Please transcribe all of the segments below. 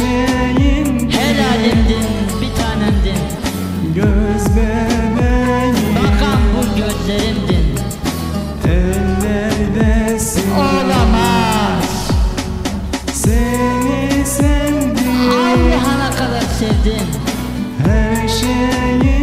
şeyim Helalimdin bir tanemdin. Göz bebeğim. Bakan bu gözlerimdin Ellerdesin Olamaz. Seni sevdim. Allah'ına kadar sevdim. Her şeyim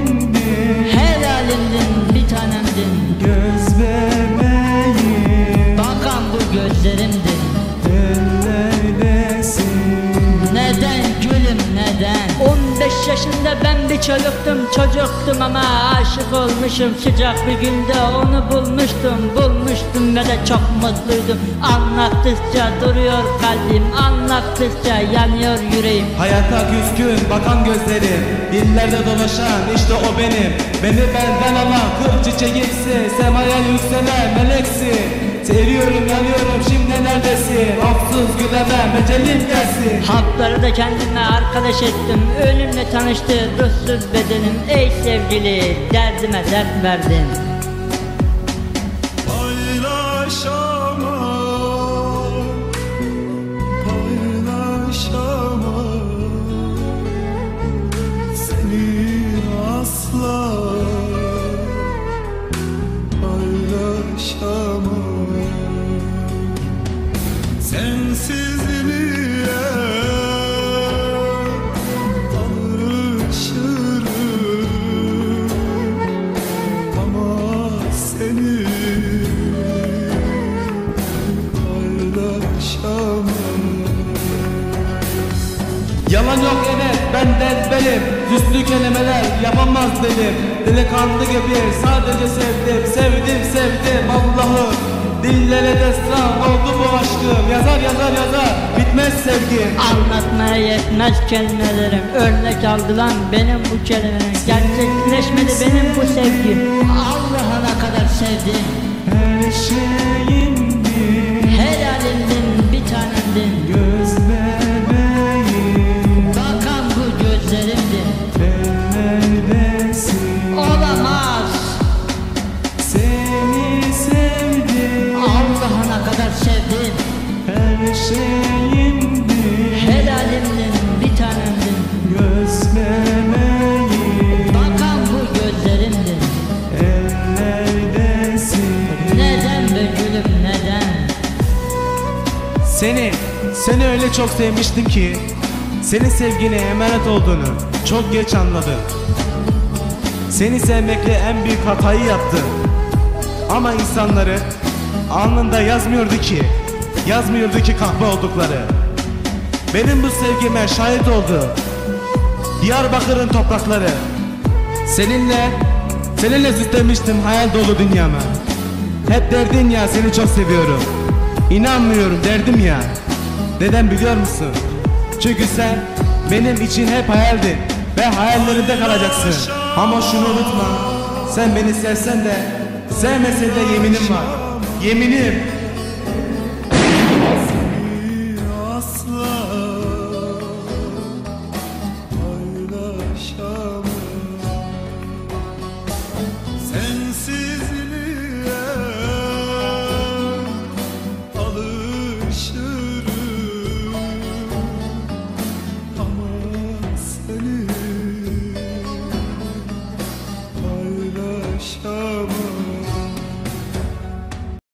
15 yaşında ben bir çocuktum çocuktum ama aşık olmuşum. Sıcak bir günde onu bulmuştum bulmuştum ve de çok mutluydum. Anlattıkça duruyor kalbim anlattıkça yanıyor yüreğim. Hayata küskün bakan gözlerim Dillerde dolaşan işte o benim. Beni benden alan kır çiçeğimsi Semaya yükselen meleksin. Seviyorum yanıyorum şimdi Afsız gülemem ecelim gelsin. Halkları da kendime arkadaş ettim. Ölümle tanıştı ruhsuz bedenim. Ey sevgili derdime dert verdin. Paylaşamam, Yalan yok evet ben de benim Üstü kelimeler yapamaz dedim. Delikanlı gibi sadece sevdim. Sevdim sevdim Allah'ım Dillere destan oldu bu aşkım. Yazar yazar yazar. Bitmez sevgim. Anlatmaya yetmez kelimelerim. Örnek aldılar benim bu kelimelerim. Gerçekleşmedi benim bu sevgi Allah'ına kadar sevdim. Her şeyimdin Seni, seni öyle çok sevmiştim ki Senin sevgine emanet olduğunu çok geç anladım. Seni sevmekle en büyük hatayı yaptım. Ama insanları alnında yazmıyordu ki Yazmıyordu ki kahve oldukları. Benim bu sevgime şahit oldu. Diyarbakır'ın toprakları. Seninle, seninle süslemiştim hayal dolu dünyamı. Hep derdin ya seni çok seviyorum İnanmıyorum derdim ya. Neden biliyor musun? Çünkü sen benim için hep hayaldin Ve hayallerimde kalacaksın. Ama şunu unutma Sen beni sevsen de Sevmesen de yeminim var. Yeminim